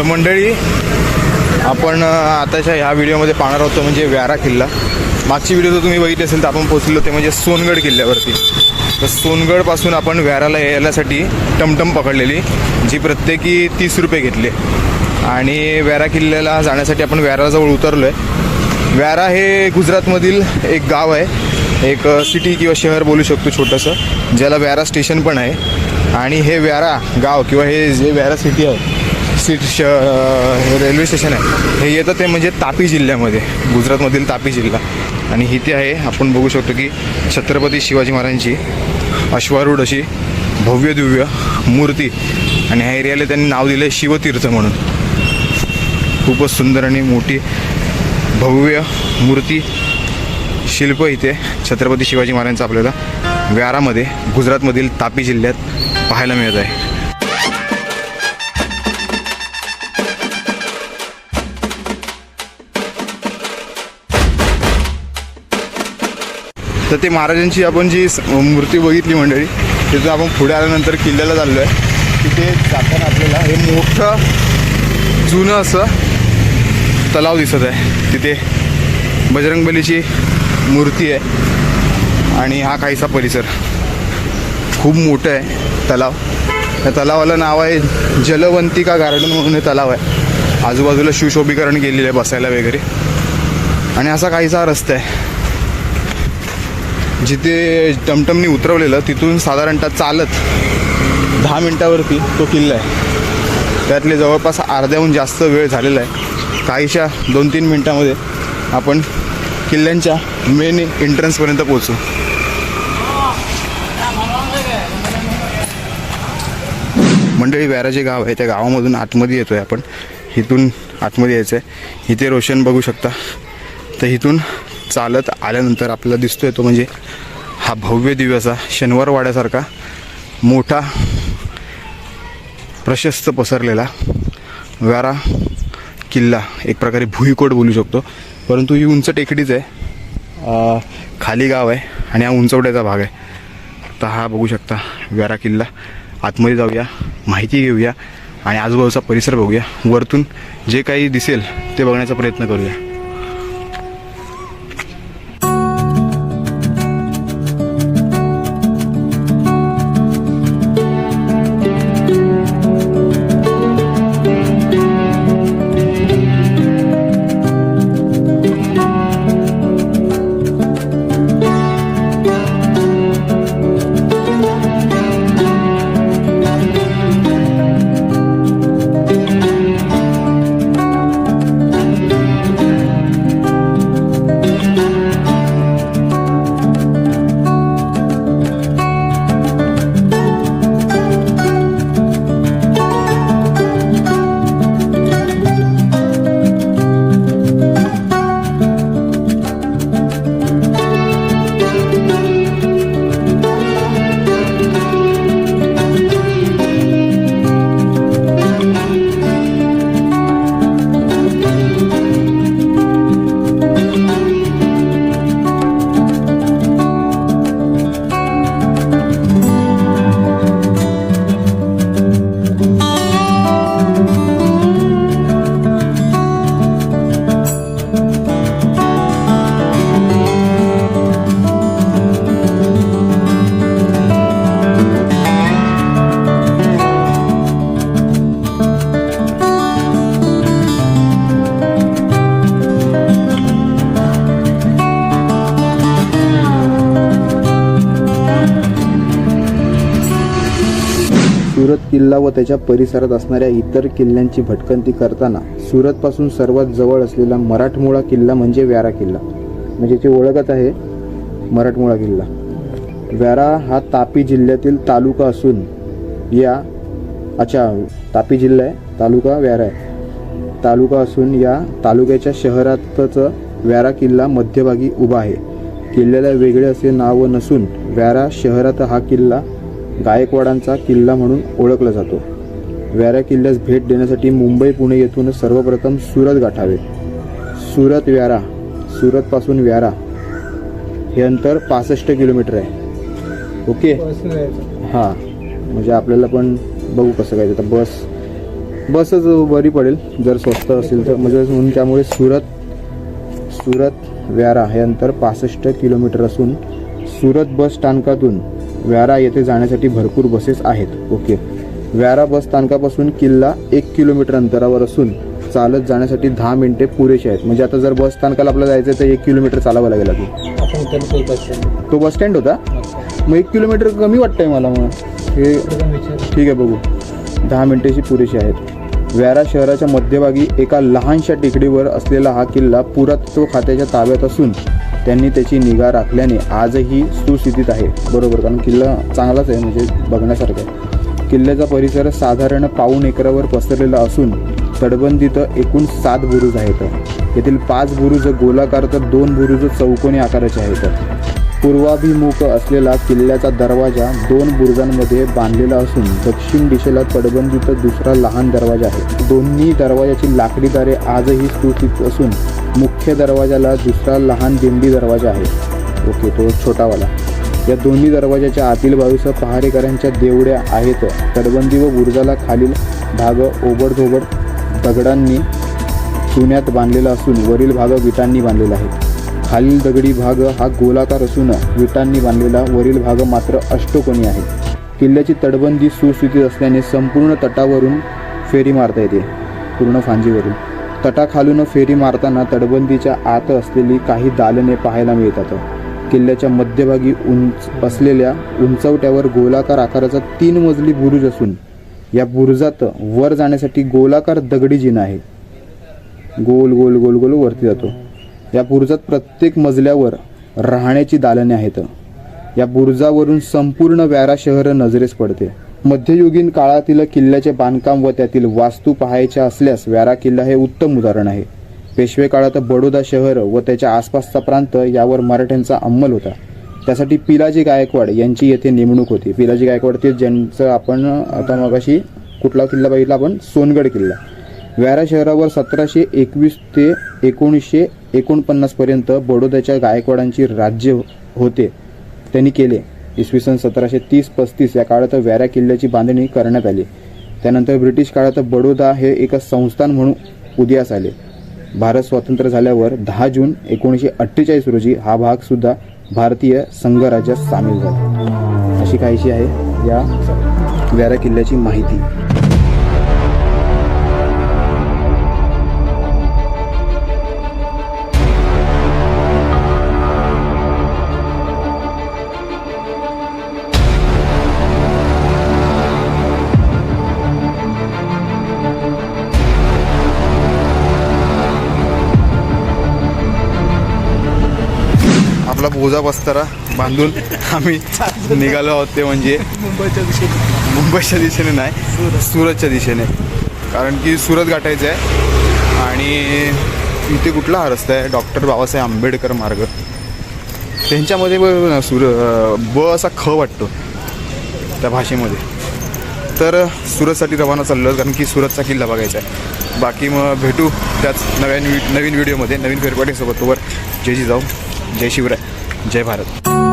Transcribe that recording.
तर मंडळी आपण आताच्या ह्या व्हिडिओमध्ये पाहणार होतो म्हणजे व्यारा किल्ला. मागची व्हिडिओ जर तुम्ही बघितली असेल तर आपण पोहोचलो ते म्हणजे सोनगड किल्ल्यावरती. तर सोनगडपासून आपण व्याराला यायलासाठी टमटम पकडलेली जी प्रत्येकी तीस रुपये घेतले. आणि व्यारा किल्ल्याला जाण्यासाठी आपण व्याराजवळ उतरलो आहे व्यारा हे गुजरातमधील एक गाव आहे. एक सिटी किंवा शहर बोलू शकतो छोटंसं ज्याला व्यारा स्टेशन पण आहे. आणि हे व्यारा गाव किंवा हे जे व्यारा सिटी आहे सीट श हे रेल्वे स्टेशन आहे. हे येतं ते म्हणजे तापी जिल्ह्यामध्ये गुजरातमधील तापी जिल्हा. आणि इथे आहे आपण बघू शकतो की छत्रपती शिवाजी महाराजांची अश्वारूढ अशी भव्य दिव्य मूर्ती. आणि ह्या एरियाला त्यांनी नाव दिलं आहे शिवतीर्थ म्हणून. खूपच सुंदर आणि मोठी भव्य मूर्ती शिल्प इथे छत्रपती शिवाजी महाराजांचं आपल्याला व्यारामध्ये गुजरातमधील तापी जिल्ह्यात पाहायला मिळत आहे. तर ते महाराजांची आपण जी मूर्ती बघितली मंडळी तिथून आपण पुढे आल्यानंतर किल्ल्याला चाललो आहे तिथे जाताना आपल्याला हे मोठं जुनं असं तलाव दिसत आहे. तिथे बजरंगबलीची मूर्ती आहे आणि हा काहीसा परिसर. खूप मोठं आहे तलाव. त्या तलावाला नाव आहे जलवंतिका गार्डन म्हणून हे तलाव आहे. आजूबाजूला शिवशोभीकरण केलेलं आहे बसायला वगैरे. आणि असा काहीसा रस्ता आहे. जिथे टमटमनी उतरवलेलं तिथून साधारणतः चालत दहा मिनटावरती तो किल्ला आहे. त्यातले जवळपास अर्ध्याहून जास्त वेळ झालेला आहे. काहीशा दोन तीन मिनटामध्ये आपण किल्ल्यांच्या मेन एंट्रन्सपर्यंत पोहोचू. मंडळी व्यारा जे गाव आहे. त्या गावामधून आतमध्ये येतो आहे आपण. इथून आतमध्ये यायचं आहे इथे रोशन बघू शकता. तर इथून चालत आल्यानंतर आपल्याला दिसतोय तो म्हणजे हा भव्य दिव्य असा शनिवार वाड्यासारखा मोठा प्रशस्त पसरलेला व्यारा किल्ला एक प्रकारे भुईकोट बोलू शकतो. परंतु ही उंच टेकडीच आहे. खाली गाव आहे आणि हा उंचवड्याचा भाग आहे. तर हा बघू शकता व्यारा किल्ला. आतमध्ये जाऊया माहिती घेऊया आणि आजूबाजूचा परिसर बघूया. वरतून जे काही दिसेल ते बघण्याचा प्रयत्न करूया. किल्ला व त्याच्या परिसरात असणाऱ्या इतर किल्ल्यांची भटकंती करताना सुरतपासून सर्वात जवळ असलेला मराठमोळा किल्ला म्हणजे व्यारा किल्ला. म्हणजे याची ओळखच आहे मराठमोळा किल्ला. व्यारा हा तापी जिल्ह्यातील तालुका असून या अच्छा तापी जिल्हा आहे तालुका व्यारा आहे. तालुका असून या तालुक्याच्या शहरातच व्यारा किल्ला मध्यभागी उभा आहे. किल्ल्याला वेगळे असे नाव नसून व्यारा शहरात हा किल्ला गायकवाडांचा किल्ला म्हणून ओळखला जातो. व्यारा किल्ल्यास भेट देण्यासाठी मुंबई पुणे येथून सर्वप्रथम सुरत गाठावे. सुरत व्यारा सुरतपासून व्यारा. हे अंतर पासष्ट किलोमीटर आहे. ओके? हां. म्हणजे आपल्याला पण बघू कसं काय आता बस बसच बरी पडेल. जर स्वस्त असेल तर. म्हणजे म्हणून त्यामुळे सुरत सुरत व्यारा हे अंतर पासष्ट किलोमीटर असून सुरत बस स्थानकातून व्यारा येथे जाण्यासाठी भरपूर बसेस आहेत. ओके. व्यारा बस स्थानकापासून किल्ला एक किलोमीटर अंतरावर असून चालत जाण्यासाठी दहा मिनिटे पुरेशी आहेत. म्हणजे आता जर बस स्थानकाला आपल्याला जायचं तर एक किलोमीटर चालावं लागेल आपण तो बस स्टँड होता? मग एक किलोमीटर कमी वाटतंय मला मग. हे ठीक आहे बघू. दहा मिनिटेची पुरेशी आहेत. व्यारा शहराच्या मध्यभागी एका लहानशा टेकडीवर असलेला हा किल्ला पुरातत्व खात्याच्या ताब्यात असून त्यांनी त्याची निगा राखल्याने आजही सुस्थितीत आहे. बरोबर कारण किल्ला चांगलाच आहे म्हणजे बघण्यासारखा आहे. किल्ल्याचा परिसर साधारण पाऊण एकरावर पसरलेला असून तटबंदीत एकूण सात बुरुज आहेत. येथील पाच बुरुज गोलाकार तर दोन बुरुज चौकोनी आकाराचे आहेत. पूर्वाभिमुख असलेला किल्ल्याचा दरवाजा दोन बुरुजांमध्ये बांधलेला असून दक्षिण दिशेला तटबंदीत दुसरा लहान दरवाजा आहे. दोन्ही दरवाजाची लाकडी दारे आजही सुस्थित असून मुख्य दरवाजाला दुसरा लहान दिंडी दरवाजा आहे. ओके तो छोटावाला. या दोन्ही दरवाजाच्या आतील बाजूस पहारेकऱ्यांच्या देवड्या आहेत. तटबंदी व बुरुजाला खालील भाग ओबडधोबड दगडांनी चुन्यात बांधलेला असून वरील भाग विटांनी बांधलेला आहे. खालील दगडी भाग हा गोलाकार असून विटांनी बांधलेला वरील भाग मात्र अष्टकोनी आहे. किल्ल्याची तटबंदी सुस्थितीत असल्याने संपूर्ण तटावरून फेरी मारता येते. पूर्ण फांजीवरून तटाखालून फेरी मारताना तटबंदीच्या आत असलेली काही दालने पाहायला मिळतात. किल्ल्याच्या मध्यभागी उंच असलेल्या उंचवट्यावर गोलाकार आकाराचा तीन मजली बुरुज असून या बुरुजात वर जाण्यासाठी गोलाकार दगडी जिना आहे गोल गोल गोल गोल वरती जातो. या बुरुजात प्रत्येक मजल्यावर राहण्याची दालने आहेत. या बुरुजावरून संपूर्ण व्यारा शहर नजरेस पडते. मध्ययुगीन काळातील किल्ल्याचे बांधकाम व त्यातील वास्तू पाहायच्या असल्यास व्यारा किल्ला हे उत्तम उदाहरण आहे. पेशवे काळात बडोदा शहर व त्याच्या आसपासचा प्रांत यावर मराठ्यांचा अंमल होता. त्यासाठी पिलाजी गायकवाड यांची येथे नेमणूक होती. पिलाजी गायकवाड ते ज्यांचं आपण आता मगाशी कुठला किल्ला बघितला आपण? सोनगड किल्ला. व्यारा शहरावर सतराशे एकवीस ते एकोणीसशे एकोणपन्नासपर्यंत बडोद्याच्या गायकवाडांची राज्य होते. त्यांनी केले. इसवी सन सतराशे तीस पस्तीस या काळात व्यारा किल्ल्याची बांधणी करण्यात आली. त्यानंतर ब्रिटिश काळात बडोदा हे एक संस्थान म्हणून उदयास आले. भारत स्वतंत्र झाल्यावर दहा जून एकोणीसशे अठ्ठेचाळीस रोजी हा भाग सुद्धा भारतीय संघराज्यात सामील झाला. अशी काहीशी आहे या व्यारा किल्ल्याची माहिती. बोजा बस्तारा बांधून आम्ही निघालो आहोत ते म्हणजे मुंबईच्या दिशेने. मुंबईच्या दिशेने नाही सुरतच्या दिशेने. कारण की सुरत गाठायचं आहे आणि इथे कुठला हा रस्ता आहे? डॉक्टर बाबासाहेब आंबेडकर मार्ग. त्यांच्यामध्ये ब- सुर ब असा ख वाटतो त्या भाषेमध्ये. तर सुरतसाठी रवाना चाललो कारण की सुरतचा किल्ला बघायचा आहे. बाकी मग भेटू त्याच नव्या नवीन व्हिडिओमध्ये नवीन फेरपाटीसोबत तोवर जय जिजाऊ जय शिवराय. जय भारत.